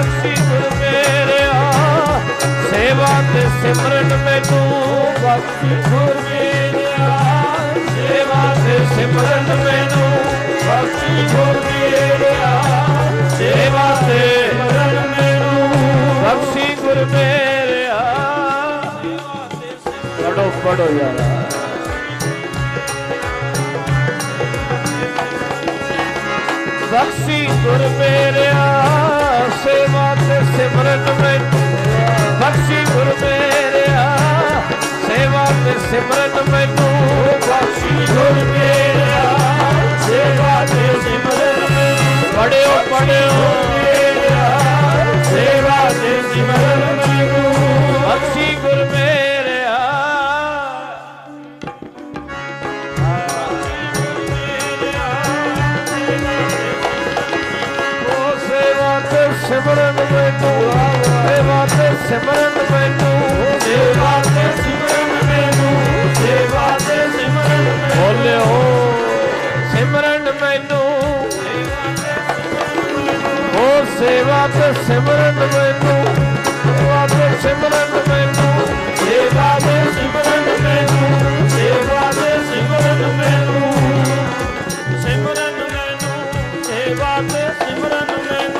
ਬਖਸ਼ੀ ਗੁਰ ਮੇਰਿਆ ਸੇਵਾ ਤੇ ਸਿਮਰਨ ਮੈਨੂੰ ਬਖਸ਼ੀ ਗੁਰ ਮੇਰਿਆ। ਸੇਵਾ ਤੇ ਸਿਮਰਨ ਮੈਨੂੰ ਬਖਸ਼ੀ ਗੁਰ ਮੇਰਿਆ। ਸੇਵਾ ਤੇ ਸਿਮਰਨ ਮੈਨੂੰ ਬਖਸ਼ੀ ਗੁਰ ਮੇਰਿਆ। ਪੜੋ ਪੜੋ ਯਾਰਾ। ਬਖਸ਼ੀ ਗੁਰ ਮੇਰਿਆ। ਸਿਮਰਨ ਮੈਨੂੰ ਬਖਸ਼ੀ ਗੁਰ ਮੇਰਿਆ ਸੇਵਾ ਤੇ ਸਿਮਰਨ ਮੈਨੂੰ ਬਖਸ਼ੀ ਗੁਰ ਮੇਰਿਆ ਸੇਵਾ ਤੇ ਸਿਮਰਨ ਮੈਨੂੰ, ਪੜਿਓ ਪੜਿਓ। ਸਿਮਰਨ ਮੈਨੂੰ ਸੇਵਾ ਤੇ ਸਿਮਰਨ ਮੈਨੂੰ ਸੇਵਾ ਤੇ ਸਿਮਰਨ ਮੈਨੂੰ ਸੇਵਾ ਤੇ ਸਿਮਰਨ ਬੋਲਿਓ, ਸਿਮਰਨ ਮੈਨੂੰ। ਹੋ ਸੇਵਾ ਤੇ ਸਿਮਰਨ ਮੈਨੂੰ। ਸੇਵਾ ਤੇ ਸਿਮਰਨ ਮੈਨੂੰ। ਸੇਵਾ ਤੇ ਸਿਮਰਨ ਮੈਨੂੰ। ਸੇਵਾ ਤੇ ਸਿਮਰਨ ਮੈਨੂੰ। ਸਿਮਰਨ ਮੈਨੂੰ। ਸੇਵਾ ਤੇ ਸਿਮਰਨ ਮੈਨੂੰ।